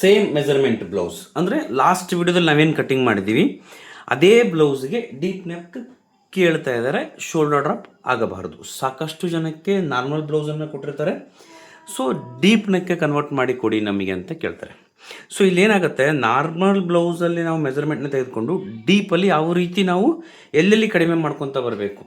Same measurement blouse ಅಂದರೆ last ವಿಡಿಯೋದಲ್ಲಿ ನಾವೇನು ಕಟ್ಟಿಂಗ್ ಮಾಡಿದ್ದೀವಿ ಅದೇ ಬ್ಲೌಸ್ಗೆ ಡೀಪ್ ನೆಕ್ ಕೇಳ್ತಾ ಇದ್ದಾರೆ ಶೋಲ್ಡರ್ ಡ್ರಾಪ್ ಆಗಬಾರ್ದು. ಸಾಕಷ್ಟು ಜನಕ್ಕೆ ನಾರ್ಮಲ್ ಬ್ಲೌಸನ್ನು ಕೊಟ್ಟಿರ್ತಾರೆ. ಸೊ ಡೀಪ್ ನೆಕ್ಕೆ ಕನ್ವರ್ಟ್ ಮಾಡಿ ಕೊಡಿ ನಮಗೆ ಅಂತ ಕೇಳ್ತಾರೆ. ಸೊ ಇಲ್ಲೇನಾಗುತ್ತೆ ನಾರ್ಮಲ್ ಬ್ಲೌಸಲ್ಲಿ ನಾವು ಮೆಜರ್ಮೆಂಟ್ನ ತೆಗೆದುಕೊಂಡು ಡೀಪಲ್ಲಿ ಯಾವ ರೀತಿ ನಾವು ಎಲ್ಲೆಲ್ಲಿ ಕಡಿಮೆ ಮಾಡ್ಕೊತ ಬರಬೇಕು?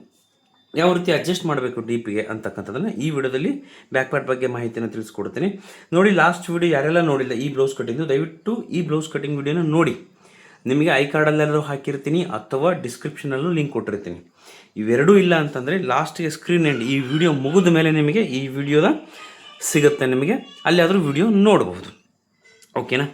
ಯಾವ ರೀತಿ ಅಡ್ಜಸ್ಟ್ ಮಾಡಬೇಕು ಡಿಪಿಗೆ ಅಂತಕ್ಕಂಥದ್ದನ್ನು ಈ ವಿಡಿಯೋದಲ್ಲಿ ಬ್ಯಾಕ್ ಪ್ಯಾಟ್ ಬಗ್ಗೆ ಮಾಹಿತಿಯನ್ನು ತಿಳಿಸ್ಕೊಡ್ತೀನಿ. ನೋಡಿ ಲಾಸ್ಟ್ ವಿಡಿಯೋ ಯಾರೆಲ್ಲ ನೋಡಿಲ್ಲ ಈ ಬ್ಲೌಸ್ ಕಟ್ಟಿಂಗು ದಯವಿಟ್ಟು ಈ ಬ್ಲೌಸ್ ಕಟಿಂಗ್ ವಿಡಿಯೋನ ನೋಡಿ. ನಿಮಗೆ ಐ ಕಾರ್ಡಲ್ಲೆಲ್ಲರೂ ಹಾಕಿರ್ತೀನಿ ಅಥವಾ ಡಿಸ್ಕ್ರಿಪ್ಷನಲ್ಲೂ ಲಿಂಕ್ ಕೊಟ್ಟಿರ್ತೀನಿ. ಇವೆರಡೂ ಇಲ್ಲ ಅಂತಂದರೆ ಲಾಸ್ಟಿಗೆ ಸ್ಕ್ರೀನ್ ಎಂಡ್ ಈ ವಿಡಿಯೋ ಮುಗಿದ ಮೇಲೆ ನಿಮಗೆ ಈ ವಿಡಿಯೋದ ಸಿಗುತ್ತೆ ನಿಮಗೆ. ಅಲ್ಲಿ ಆದರೂ ವಿಡಿಯೋ ನೋಡಬಹುದು ಓಕೆನಾ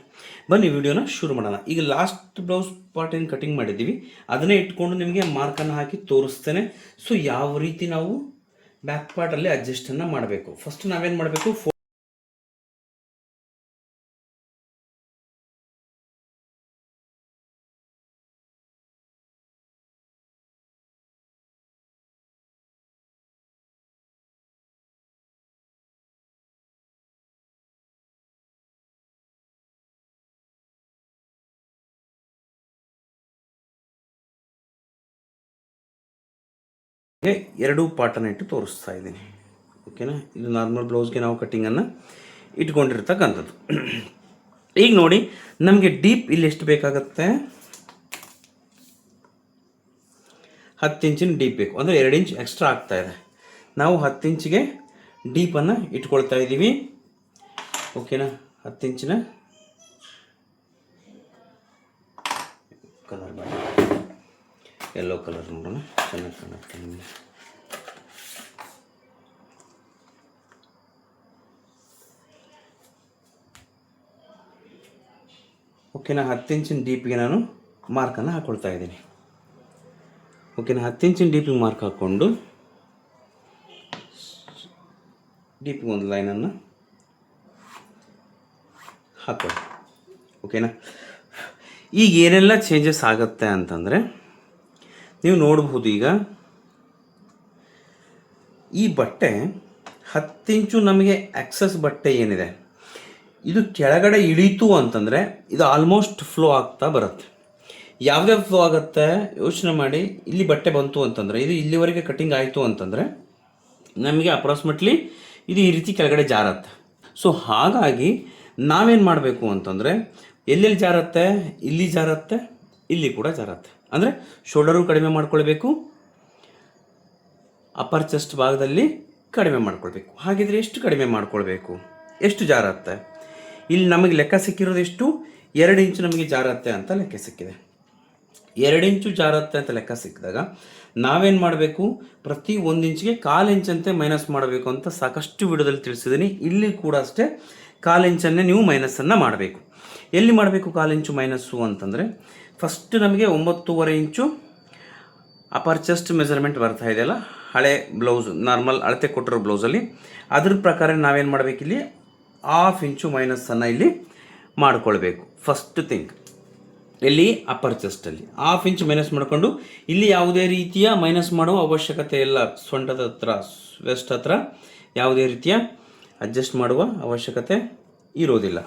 ಬನ್ನಿ, ವಿಡಿಯೋನ ಶುರು ಮಾಡೋಣ. ಈಗ ಲಾಸ್ಟ್ ಬ್ಲೌಸ್ ಪಾರ್ಟ್ ಏನು ಕಟಿಂಗ್ ಮಾಡಿದ್ದೀವಿ, ಅದನ್ನೇ ಇಟ್ಕೊಂಡು ನಿಮಗೆ ಮಾರ್ಕನ್ನು ಹಾಕಿ ತೋರಿಸ್ತೇನೆ. ಸೊ ಯಾವ ರೀತಿ ನಾವು ಬ್ಯಾಕ್ ಪಾರ್ಟಲ್ಲಿ ಅಡ್ಜಸ್ಟನ್ನು ಮಾಡಬೇಕು. ಫಸ್ಟ್ ನಾವೇನು ಮಾಡಬೇಕು? ಎರಡೂ ಪಾರ್ಟನ್ನು ಇಟ್ಟು ತೋರಿಸ್ತಾ ಇದ್ದೀನಿ. ಓಕೆನಾ ಇದು ನಾರ್ಮಲ್ ಬ್ಲೌಸ್ಗೆ ನಾವು ಕಟ್ಟಿಂಗನ್ನು ಇಟ್ಕೊಂಡಿರ್ತಕ್ಕಂಥದ್ದು. ಈಗ ನೋಡಿ, ನಮಗೆ ಡೀಪ್ ಇಲ್ಲಿ ಎಷ್ಟು ಬೇಕಾಗುತ್ತೆ? ಹತ್ತು ಇಂಚಿನ ಡೀಪ್ ಬೇಕು. ಅಂದರೆ ಎರಡು ಇಂಚ್ ಎಕ್ಸ್ಟ್ರಾ ಆಗ್ತಾ ಇದೆ. ನಾವು ಹತ್ತು ಇಂಚಿಗೆ ಡೀಪನ್ನು ಇಟ್ಕೊಳ್ತಾ ಇದ್ದೀವಿ. ಓಕೆನಾ ಹತ್ತು ಇಂಚಿನ ಕಲರ್ ಯೆಲ್ಲೋ ಕಲರ್ ನೋಡೋಣ ಚೆನ್ನಾಗಿ ಕಾಣುತ್ತೆ ನಿಮಗೆ ಓಕೆನಾ ಹತ್ತು ಇಂಚಿನ ಡೀಪಿಗೆ ನಾನು ಮಾರ್ಕನ್ನು ಹಾಕ್ಕೊಳ್ತಾ ಇದ್ದೀನಿ. ಓಕೆನಾ ಹತ್ತು ಇಂಚಿನ ಡೀಪಿಗೆ ಮಾರ್ಕ್ ಹಾಕ್ಕೊಂಡು ಡೀಪಿಗೆ ಒಂದು ಲೈನನ್ನು ಹಾಕ್ಕೊಳ್ಳಿ ಓಕೆನಾ ಈಗ ಏನೆಲ್ಲ ಚೇಂಜಸ್ ಆಗುತ್ತೆ ಅಂತಂದರೆ ನೀವು ನೋಡಬಹುದು ಈಗ. ಈ ಬಟ್ಟೆ ಹತ್ತಿಂಚು ನಮಗೆ ಎಕ್ಸಸ್ ಬಟ್ಟೆ ಏನಿದೆ? ಇದು ಕೆಳಗಡೆ ಇಳೀತು ಅಂತಂದರೆ ಇದು ಆಲ್ಮೋಸ್ಟ್ ಫ್ಲೋ ಆಗ್ತಾ ಬರುತ್ತೆ. ಯಾವ್ಯಾವ ಫ್ಲೋ ಆಗುತ್ತೆ? ಯೋಚನೆ ಮಾಡಿ. ಇಲ್ಲಿ ಬಟ್ಟೆ ಬಂತು ಅಂತಂದರೆ, ಇದು ಇಲ್ಲಿವರೆಗೆ ಕಟ್ಟಿಂಗ್ ಆಯಿತು ಅಂತಂದರೆ ನಮಗೆ ಅಪ್ರಾಕ್ಸಿಮೇಟ್ಲಿ ಇದು ಈ ರೀತಿ ಕೆಳಗಡೆ ಜಾರತ್ತೆ. ಸೊ ಹಾಗಾಗಿ ನಾವೇನು ಮಾಡಬೇಕು ಅಂತಂದರೆ, ಎಲ್ಲೆಲ್ಲಿ ಜಾರತ್ತೆ? ಇಲ್ಲಿ ಜಾರತ್ತೆ, ಇಲ್ಲಿ ಕೂಡ ಜಾರತ್ತೆ. ಅಂದರೆ ಶೋಲ್ಡರು ಕಡಿಮೆ ಮಾಡ್ಕೊಳ್ಬೇಕು ಅಪ್ಪರ್ ಚೆಸ್ಟ್ ಭಾಗದಲ್ಲಿ ಕಡಿಮೆ ಮಾಡ್ಕೊಳ್ಬೇಕು. ಹಾಗಿದ್ರೆ ಎಷ್ಟು ಕಡಿಮೆ ಮಾಡ್ಕೊಳ್ಬೇಕು? ಎಷ್ಟು ಜಾರತ್ತೆ ಇಲ್ಲಿ ನಮಗೆ ಲೆಕ್ಕ ಸಿಕ್ಕಿರೋದು ಎಷ್ಟು? ಎರಡು ಇಂಚು ನಮಗೆ ಜಾರತ್ತೆ ಅಂತ ಲೆಕ್ಕ ಸಿಕ್ಕಿದೆ. ಎರಡು ಇಂಚು ಜಾರತ್ತೆ ಅಂತ ಲೆಕ್ಕ ಸಿಕ್ಕಿದಾಗ ನಾವೇನು ಮಾಡಬೇಕು? ಪ್ರತಿ ಒಂದು ಇಂಚಿಗೆ ಕಾಲು ಇಂಚಂತೆ ಮೈನಸ್ ಮಾಡಬೇಕು ಅಂತ ಸಾಕಷ್ಟು ವಿಡಿಯೋದಲ್ಲಿ ತಿಳಿಸಿದ್ದೀನಿ. ಇಲ್ಲಿ ಕೂಡ ಅಷ್ಟೇ ಕಾಲು ಇಂಚನ್ನೇ ನೀವು ಮೈನಸ್ಸನ್ನು ಮಾಡಬೇಕು. ಎಲ್ಲಿ ಮಾಡಬೇಕು ಕಾಲು ಇಂಚು ಮೈನಸ್ಸು ಅಂತಂದರೆ ಫಸ್ಟ್ ನಮಗೆ ಒಂಬತ್ತೂವರೆ ಇಂಚು ಅಪರ್ ಚೆಸ್ಟ್ ಮೆಜರ್ಮೆಂಟ್ ಬರ್ತಾ ಇದೆಯಲ್ಲ ಹಳೆ ಬ್ಲೌಸ್ ನಾರ್ಮಲ್ ಅಳತೆ ಕೊಟ್ಟಿರೋ ಬ್ಲೌಸಲ್ಲಿ ಅದ್ರ ಪ್ರಕಾರ ನಾವೇನು ಮಾಡಬೇಕು ಇಲ್ಲಿ? ಹಾಫ್ ಇಂಚು ಮೈನಸನ್ನು ಇಲ್ಲಿ ಮಾಡ್ಕೊಳ್ಬೇಕು. ಫಸ್ಟ್ ಥಿಂಗ್ ಇಲ್ಲಿ ಅಪ್ಪರ್ ಚೆಸ್ಟಲ್ಲಿ ಹಾಫ್ ಇಂಚ್ ಮೈನಸ್ ಮಾಡಿಕೊಂಡು, ಇಲ್ಲಿ ಯಾವುದೇ ರೀತಿಯ ಮೈನಸ್ ಮಾಡುವ ಅವಶ್ಯಕತೆ ಇಲ್ಲ. ಸೊಂಟದ ಹತ್ರ ವೆಸ್ಟ್ ಹತ್ರ ಯಾವುದೇ ರೀತಿಯ ಅಡ್ಜಸ್ಟ್ ಮಾಡುವ ಅವಶ್ಯಕತೆ ಇರೋದಿಲ್ಲ.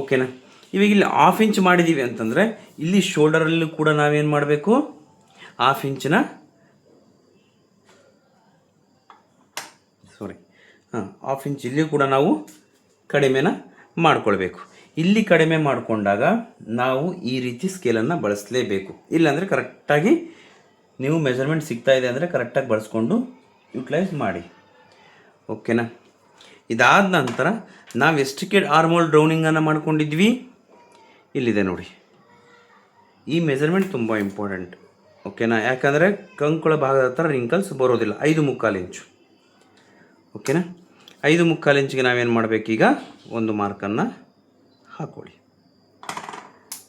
ಓಕೆನಾ ಇವಾಗ ಇಲ್ಲಿ ಹಾಫ್ ಇಂಚ್ ಮಾಡಿದ್ದೀವಿ ಅಂತಂದರೆ ಇಲ್ಲಿ ಶೋಲ್ಡರಲ್ಲೂ ಕೂಡ ನಾವೇನು ಮಾಡಬೇಕು? ಹಾಫ್ ಇಂಚಿನ ಸಾರಿ ಹಾಂ ಹಾಫ್ ಇಂಚ್ ಇಲ್ಲಿ ಕೂಡ ನಾವು ಕಡಿಮೆನ ಮಾಡ್ಕೊಳ್ಬೇಕು. ಇಲ್ಲಿ ಕಡಿಮೆ ಮಾಡಿಕೊಂಡಾಗ ನಾವು ಈ ರೀತಿ ಸ್ಕೇಲನ್ನು ಬಳಸಲೇಬೇಕು. ಇಲ್ಲಾಂದರೆ ಕರೆಕ್ಟಾಗಿ ನೀವು ಮೆಜರ್ಮೆಂಟ್ ಸಿಗ್ತಾ ಇದೆ ಅಂದರೆ ಕರೆಕ್ಟಾಗಿ ಬಳಸ್ಕೊಂಡು ಯುಟಿಲೈಸ್ ಮಾಡಿ. ಓಕೆನಾ ಇದಾದ ನಂತರ ನಾವು ಎಷ್ಟಕ್ಕೆ ಆರ್ಮೋಲ್ ಡ್ರೌನಿಂಗನ್ನು ಮಾಡ್ಕೊಂಡಿದ್ವಿ? ಇಲ್ಲಿದೆ ನೋಡಿ. ಈ ಮೆಜರ್ಮೆಂಟ್ ತುಂಬ ಇಂಪಾರ್ಟೆಂಟ್ ಓಕೆನಾ ಯಾಕಂದರೆ ಕಂಕುಳ ಭಾಗದ ಹತ್ರ ರಿಂಕಲ್ಸ್ ಬರೋದಿಲ್ಲ, ಐದು ಮುಕ್ಕಾಲು ಇಂಚು ಓಕೆನಾ ಐದು ಮುಕ್ಕಾಲು ಇಂಚಿಗೆ ನಾವೇನು ಮಾಡಬೇಕೀಗ ಒಂದು ಮಾರ್ಕನ್ನು ಹಾಕ್ಕೊಳ್ಳಿ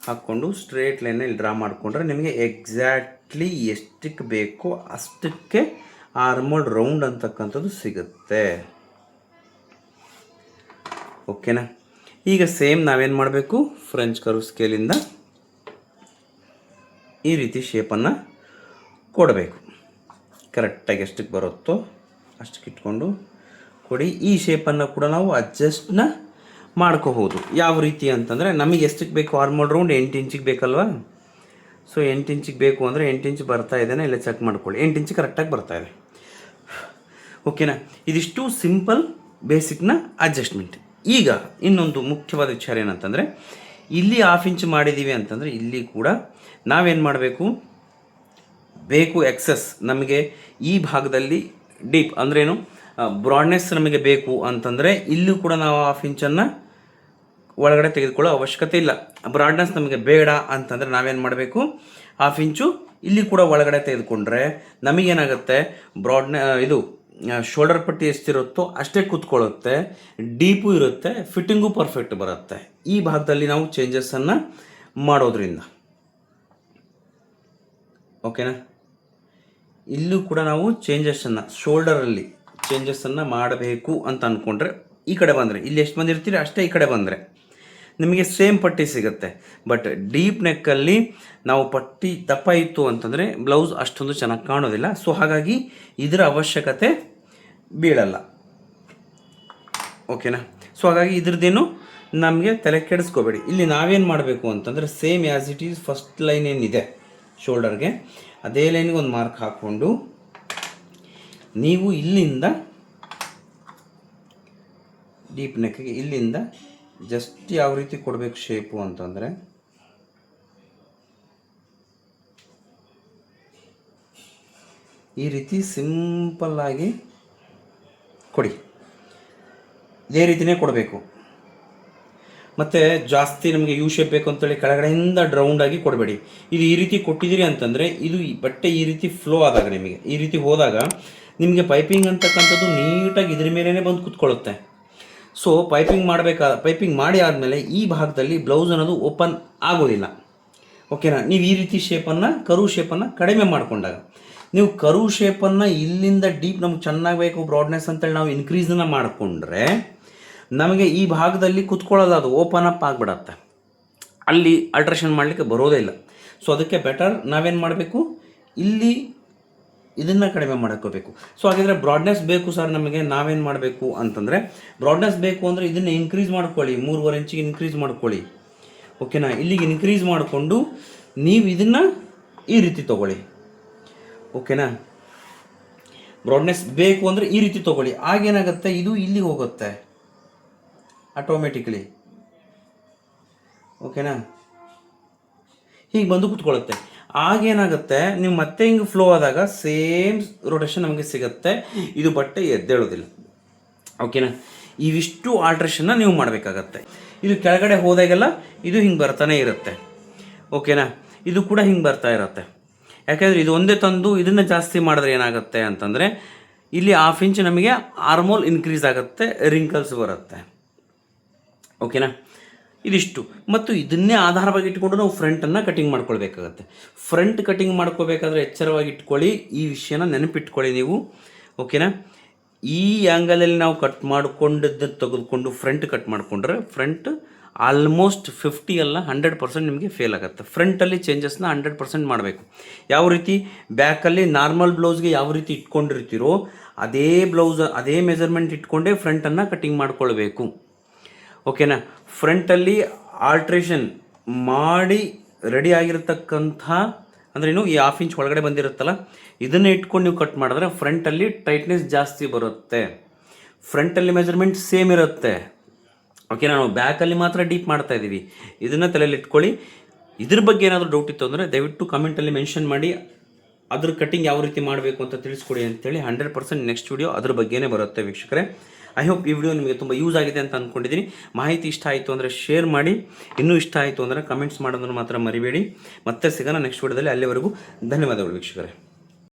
ಹಾಕ್ಕೊಂಡು ಸ್ಟ್ರೇಟ್ ಇಲ್ಲಿ ಡ್ರಾ ಮಾಡಿಕೊಂಡ್ರೆ ನಿಮಗೆ ಎಕ್ಸಾಕ್ಟ್ಲಿ ಎಷ್ಟಕ್ಕೆ ಬೇಕೋ ಅಷ್ಟಕ್ಕೆ ಆರ್ಮೋಲ್ಡ್ ರೌಂಡ್ ಅಂತಕ್ಕಂಥದ್ದು ಸಿಗುತ್ತೆ. ಓಕೆನಾ ಈಗ ಸೇಮ್ ನಾವೇನು ಮಾಡಬೇಕು? ಫ್ರೆಂಚ್ ಕರ್ವ್ ಸ್ಕೇಲಿಂದ ಈ ರೀತಿ ಶೇಪನ್ನು ಕೊಡಬೇಕು. ಕರೆಕ್ಟಾಗಿ ಎಷ್ಟಕ್ಕೆ ಬರುತ್ತೋ ಅಷ್ಟಕ್ಕೆ ಇಟ್ಕೊಂಡು ಕೊಡಿ. ಈ ಶೇಪನ್ನು ಕೂಡ ನಾವು ಅಡ್ಜಸ್ಟ್ನ ಮಾಡ್ಕೋಬೋದು ಯಾವ ರೀತಿ ಅಂತಂದರೆ ನಮಗೆ ಎಷ್ಟಕ್ಕೆ ಬೇಕು? ಆರ್ಮೋಲ್ ರೌಂಡ್ ಎಂಟು ಇಂಚಿಗೆ ಬೇಕಲ್ವಾ? ಸೊ ಎಂಟು ಇಂಚಿಗೆ ಬೇಕು ಅಂದರೆ ಎಂಟು ಇಂಚ್ ಬರ್ತಾ ಇದೆನಾ ಇಲ್ಲ ಚೆಕ್ ಮಾಡ್ಕೊಳ್ಳಿ. ಎಂಟು ಇಂಚ್ ಕರೆಕ್ಟಾಗಿ ಬರ್ತಾ ಇದೆ. ಓಕೆನಾ ಇದಿಷ್ಟು ಸಿಂಪಲ್ ಬೇಸಿಕ್ನ ಅಡ್ಜಸ್ಟ್ಮೆಂಟ್ ಈಗ ಇನ್ನೊಂದು ಮುಖ್ಯವಾದ ವಿಚಾರ ಏನಂತಂದರೆ, ಇಲ್ಲಿ ಹಾಫ್ ಇಂಚ್ ಮಾಡಿದ್ದೀವಿ ಅಂತಂದರೆ ಇಲ್ಲಿ ಕೂಡ ನಾವೇನು ಮಾಡಬೇಕು? ಬೇಕು ಎಕ್ಸಸ್ ನಮಗೆ ಈ ಭಾಗದಲ್ಲಿ ಡೀಪ್ ಏನು ಬ್ರಾಡ್ನೆಸ್ ನಮಗೆ ಬೇಕು ಅಂತಂದರೆ ಇಲ್ಲೂ ಕೂಡ ನಾವು ಹಾಫ್ ಇಂಚನ್ನು ಒಳಗಡೆ ತೆಗೆದುಕೊಳ್ಳೋ ಅವಶ್ಯಕತೆ ಇಲ್ಲ. ಬ್ರಾಡ್ನೆಸ್ ನಮಗೆ ಬೇಡ ಅಂತಂದರೆ ನಾವೇನು ಮಾಡಬೇಕು? ಹಾಫ್ ಇಂಚು ಇಲ್ಲಿ ಕೂಡ ಒಳಗಡೆ ತೆಗೆದುಕೊಂಡ್ರೆ ನಮಗೇನಾಗುತ್ತೆ? ಬ್ರಾಡ್ನೆ ಇದು ಶೋಲ್ಡರ್ ಪಟ್ಟಿ ಎಷ್ಟಿರುತ್ತೋ ಅಷ್ಟೇ ಕೂತ್ಕೊಳ್ಳುತ್ತೆ ಡೀಪು ಇರುತ್ತೆ ಫಿಟ್ಟಿಂಗು ಪರ್ಫೆಕ್ಟ್ ಬರುತ್ತೆ. ಈ ಭಾಗದಲ್ಲಿ ನಾವು ಚೇಂಜಸನ್ನು ಮಾಡೋದ್ರಿಂದ. ಓಕೆನಾ ಇಲ್ಲೂ ಕೂಡ ನಾವು ಚೇಂಜಸನ್ನು ಶೋಲ್ಡರಲ್ಲಿ ಚೇಂಜಸನ್ನು ಮಾಡಬೇಕು ಅಂತ ಅಂದ್ಕೊಂಡ್ರೆ ಈ ಕಡೆ ಬಂದರೆ, ಇಲ್ಲಿ ಎಷ್ಟು ಬಂದಿರ್ತೀರಿ ಅಷ್ಟೇ ಈ ಕಡೆ ಬಂದರೆ. ನಿಮಗೆ ಸೇಮ್ ಪಟ್ಟಿ ಸಿಗುತ್ತೆ. ಬಟ್ ಡೀಪ್ ನೆಕ್ಕಲ್ಲಿ ನಾವು ಪಟ್ಟಿ ದಪ್ಪ ಇತ್ತು ಅಂತಂದರೆ ಬ್ಲೌಸ್ ಅಷ್ಟೊಂದು ಚೆನ್ನಾಗಿ ಕಾಣೋದಿಲ್ಲ. ಸೊ ಹಾಗಾಗಿ ಇದರ ಅವಶ್ಯಕತೆ ಬೀಳಲ್ಲ. ಓಕೆನಾ ಸೊ ಹಾಗಾಗಿ ಇದ್ರದ್ದೇನು ನಮಗೆ ತಲೆ ಕೆಡಿಸ್ಕೋಬೇಡಿ. ಇಲ್ಲಿ ನಾವೇನು ಮಾಡಬೇಕು ಅಂತಂದರೆ same as it is first line ಏನಿದೆ ಶೋಲ್ಡರ್ಗೆ, ಅದೇ ಲೈನ್ಗೆ ಒಂದು ಮಾರ್ಕ್ ಹಾಕ್ಕೊಂಡು ನೀವು ಇಲ್ಲಿಂದ ಡೀಪ್ ನೆಕ್ಗೆ ಇಲ್ಲಿಂದ ಜಸ್ಟ್ ಯಾವ ರೀತಿ ಕೊಡಬೇಕು ಶೇಪು ಅಂತಂದರೆ? ಈ ರೀತಿ ಸಿಂಪಲ್ಲಾಗಿ ಕೊಡಿ. ಇದೇ ರೀತಿನೇ ಕೊಡಬೇಕು. ಮತ್ತು ಜಾಸ್ತಿ ನಮಗೆ ಯು ಶೇಪ್ ಬೇಕು ಅಂತೇಳಿ ಕೆಳಗಡೆಯಿಂದ ರೌಂಡಾಗಿ ಕೊಡಬೇಡಿ. ಇದು ಈ ರೀತಿ ಕೊಟ್ಟಿದ್ದೀರಿ ಅಂತಂದರೆ ಇದು ಬಟ್ಟೆ ಈ ರೀತಿ ಫ್ಲೋ ಆದಾಗ ನಿಮಗೆ, ಈ ರೀತಿ ಹೋದಾಗ ನಿಮಗೆ ಪೈಪಿಂಗ್ ಅಂತಕ್ಕಂಥದ್ದು ನೀಟಾಗಿ ಇದ್ರ ಮೇಲೇ ಬಂದು ಕೂತ್ಕೊಳ್ಳುತ್ತೆ. ಸೊ ಪೈಪಿಂಗ್ ಮಾಡಬೇಕಾದ ಪೈಪಿಂಗ್ ಮಾಡಿ ಆದಮೇಲೆ ಈ ಭಾಗದಲ್ಲಿ ಬ್ಲೌಸ್ ಅನ್ನೋದು ಓಪನ್ ಆಗೋದಿಲ್ಲ. ಓಕೆನಾ ನೀವು ಈ ರೀತಿ ಶೇಪನ್ನು ಕರು ಶೇಪನ್ನು ಕಡಿಮೆ ಮಾಡಿಕೊಂಡಾಗ. ನೀವು ಕರು ಶೇಪನ್ನು ಇಲ್ಲಿಂದ ಡೀಪ್ ನಮ್ಗೆ ಚೆನ್ನಾಗಿ ಬೇಕು ಬ್ರಾಡ್ನೆಸ್ ಅಂತೇಳಿ ನಾವು ಇನ್ಕ್ರೀಸನ್ನ ಮಾಡಿಕೊಂಡ್ರೆ ನಮಗೆ ಈ ಭಾಗದಲ್ಲಿ ಕುತ್ಕೊಳ್ಳೋದು ಅದು ಓಪನ್ ಅಪ್ ಆಗಿಬಿಡತ್ತೆ. ಅಲ್ಲಿ ಅಲ್ಟ್ರೇಷನ್ ಮಾಡಲಿಕ್ಕೆ ಬರೋದೇ ಇಲ್ಲ. ಸೊ ಅದಕ್ಕೆ ಬೆಟರ್ ನಾವೇನು ಮಾಡಬೇಕು? ಇಲ್ಲಿ ಇದನ್ನು ಕಡಿಮೆ ಮಾಡ್ಕೋಬೇಕು. ಸೊ ಹಾಗಿದ್ರೆ ಬ್ರಾಡ್ನೆಸ್ ಬೇಕು ಸರ್ ನಮಗೆ, ನಾವೇನು ಮಾಡಬೇಕು ಅಂತಂದರೆ ಬ್ರಾಡ್ನೆಸ್ ಬೇಕು ಅಂದರೆ ಇದನ್ನು ಇನ್ಕ್ರೀಸ್ ಮಾಡ್ಕೊಳ್ಳಿ, ಮೂರುವರೆ ಇಂಚಿಗೆ ಇನ್ಕ್ರೀಸ್ ಮಾಡ್ಕೊಳ್ಳಿ. ಓಕೆನಾ ಇಲ್ಲಿಗೆ ಇನ್ಕ್ರೀಸ್ ಮಾಡಿಕೊಂಡು ನೀವು ಇದನ್ನು ಈ ರೀತಿ ತೊಗೊಳ್ಳಿ. ಓಕೆನಾ ಬ್ರಾಡ್ನೆಸ್ ಬೇಕು ಅಂದರೆ ಈ ರೀತಿ ತೊಗೊಳ್ಳಿ. ಆಗೇನಾಗುತ್ತೆ? ಇದು ಇಲ್ಲಿ ಹೋಗುತ್ತೆ. ಆಟೋಮೆಟಿಕ್ಲಿ ಓಕೆನಾ ಹೀಗೆ ಬಂದು ಕುತ್ಕೊಳ್ಳುತ್ತೆ ಆಗೇನಾಗುತ್ತೆ? ನೀವು ಮತ್ತೆ ಹಿಂಗೆ ಫ್ಲೋ ಆದಾಗ ಸೇಮ್ ರೊಟೇಷನ್ ನಮಗೆ ಸಿಗುತ್ತೆ. ಇದು ಬಟ್ಟೆ ಎದ್ದೇಳೋದಿಲ್ಲ. ಓಕೆನಾ ಇವಿಷ್ಟು ಆಲ್ಟ್ರೇಷನ್ನ ನೀವು ಮಾಡಬೇಕಾಗತ್ತೆ. ಇದು ಕೆಳಗಡೆ ಹೋದಾಗೆಲ್ಲ ಇದು ಹಿಂಗೆ ಬರ್ತಾನೆ ಇರುತ್ತೆ. ಓಕೆನಾ ಇದು ಕೂಡ ಹಿಂಗೆ ಬರ್ತಾ ಇರುತ್ತೆ. ಯಾಕೆಂದರೆ ಇದು ಒಂದೇ ತಂದು ಇದನ್ನು ಜಾಸ್ತಿ ಮಾಡಿದ್ರೆ ಏನಾಗುತ್ತೆ ಅಂತಂದರೆ ಇಲ್ಲಿ ಹಾಫ್ ಇಂಚ್ ನಮಗೆ ಆರ್ಮೋಲ್ ಇನ್ಕ್ರೀಸ್ ಆಗುತ್ತೆ ರಿಂಕಲ್ಸ್ ಬರುತ್ತೆ. ಓಕೆನಾ ಇದಿಷ್ಟು. ಮತ್ತು ಇದನ್ನೇ ಆಧಾರವಾಗಿ ಇಟ್ಕೊಂಡು ನಾವು ಫ್ರಂಟನ್ನು ಕಟಿಂಗ್ ಮಾಡ್ಕೊಳ್ಬೇಕಾಗತ್ತೆ. ಫ್ರಂಟ್ ಕಟಿಂಗ್ ಮಾಡ್ಕೋಬೇಕಾದ್ರೆ ಎಚ್ಚರವಾಗಿ ಇಟ್ಕೊಳ್ಳಿ. ಈ ವಿಷಯನ ನೆನಪಿಟ್ಕೊಳ್ಳಿ ನೀವು. ಓಕೆನಾ ಈ ಆ್ಯಂಗಲಲ್ಲಿ ನಾವು ಕಟ್ ಮಾಡಿಕೊಂಡದ್ದು ತೆಗೆದುಕೊಂಡು ಫ್ರಂಟ್ ಕಟ್ ಮಾಡಿಕೊಂಡ್ರೆ ಫ್ರಂಟ್ ಆಲ್ಮೋಸ್ಟ್ ಫಿಫ್ಟಿ ಅಲ್ಲ ಹಂಡ್ರೆಡ್ ಪರ್ಸೆಂಟ್ ನಿಮಗೆ ಫೇಲ್ ಆಗುತ್ತೆ. ಫ್ರಂಟಲ್ಲಿ ಚೇಂಜಸ್ನ ಹಂಡ್ರೆಡ್ ಪರ್ಸೆಂಟ್ ಮಾಡಬೇಕು. ಯಾವ ರೀತಿ? ಬ್ಯಾಕಲ್ಲಿ ನಾರ್ಮಲ್ ಬ್ಲೌಸ್ಗೆ ಯಾವ ರೀತಿ ಇಟ್ಕೊಂಡಿರ್ತೀರೋ, ಅದೇ ಬ್ಲೌಸ್ ಅದೇ ಮೆಜರ್ಮೆಂಟ್ ಇಟ್ಕೊಂಡೇ ಫ್ರಂಟನ್ನು ಕಟಿಂಗ್ ಮಾಡ್ಕೊಳ್ಬೇಕು. ಓಕೆನಾ? ಫ್ರಂಟಲ್ಲಿ ಆಲ್ಟ್ರೇಷನ್ ಮಾಡಿ ರೆಡಿ ಆಗಿರತಕ್ಕಂಥ ಅಂದ್ರೇನು ಈ ಹಾಫ್ ಇಂಚ್ ಒಳಗಡೆ ಬಂದಿರುತ್ತಲ್ಲ, ಇದನ್ನೇ ಇಟ್ಕೊಂಡು ನೀವು ಕಟ್ ಮಾಡಿದ್ರೆ ಫ್ರಂಟಲ್ಲಿ ಟೈಟ್ನೆಸ್ ಜಾಸ್ತಿ ಬರುತ್ತೆ. ಫ್ರಂಟಲ್ಲಿ ಮೆಜರ್ಮೆಂಟ್ ಸೇಮ್ ಇರುತ್ತೆ. ಓಕೆ ನಾವು ಬ್ಯಾಕಲ್ಲಿ ಮಾತ್ರ ಡೀಪ್ ಮಾಡ್ತಾ ಇದ್ದೀವಿ. ಇದನ್ನು ತಲೆಯಲ್ಲಿ ಇಟ್ಕೊಳ್ಳಿ. ಇದ್ರ ಬಗ್ಗೆ ಏನಾದರೂ ಡೌಟ್ ಇತ್ತು ಅಂದರೆ ದಯವಿಟ್ಟು ಕಮೆಂಟಲ್ಲಿ ಮೆನ್ಷನ್ ಮಾಡಿ, ಅದ್ರ ಕಟಿಂಗ್ ಯಾವ ರೀತಿ ಮಾಡಬೇಕು ಅಂತ ತಿಳಿಸ್ಕೊಡಿ ಅಂತೇಳಿ ಹಂಡ್ರೆಡ್ ಪರ್ಸೆಂಟ್ ನೆಕ್ಸ್ಟ್ ವಿಡಿಯೋ ಅದ್ರ ಬಗ್ಗೆನೇ ಬರುತ್ತೆ ವೀಕ್ಷಕರೇ. ಐ ಹೋಪ್ ಈ ವಿಡಿಯೋ ನಿಮಗೆ ತುಂಬ ಯೂಸ್ ಆಗಿದೆ ಅಂತ ಅಂದ್ಕೊಂಡಿದ್ದೀನಿ ಮಾಹಿತಿ ಇಷ್ಟ ಆಯಿತು ಅಂದರೆ ಶೇರ್ ಮಾಡಿ. ಇನ್ನೂ ಇಷ್ಟ ಆಯಿತು ಅಂದರೆ ಕಮೆಂಟ್ಸ್ ಮಾಡೋದನ್ನು ಮಾತ್ರ ಮರಿಬೇಡಿ. ಮತ್ತೆ ಸಿಗೋಣ ನೆಕ್ಸ್ಟ್ ವಿಡಿಯೋದಲ್ಲಿ ಅಲ್ಲಿವರೆಗೂ ಧನ್ಯವಾದಗಳು ವೀಕ್ಷಕರೇ.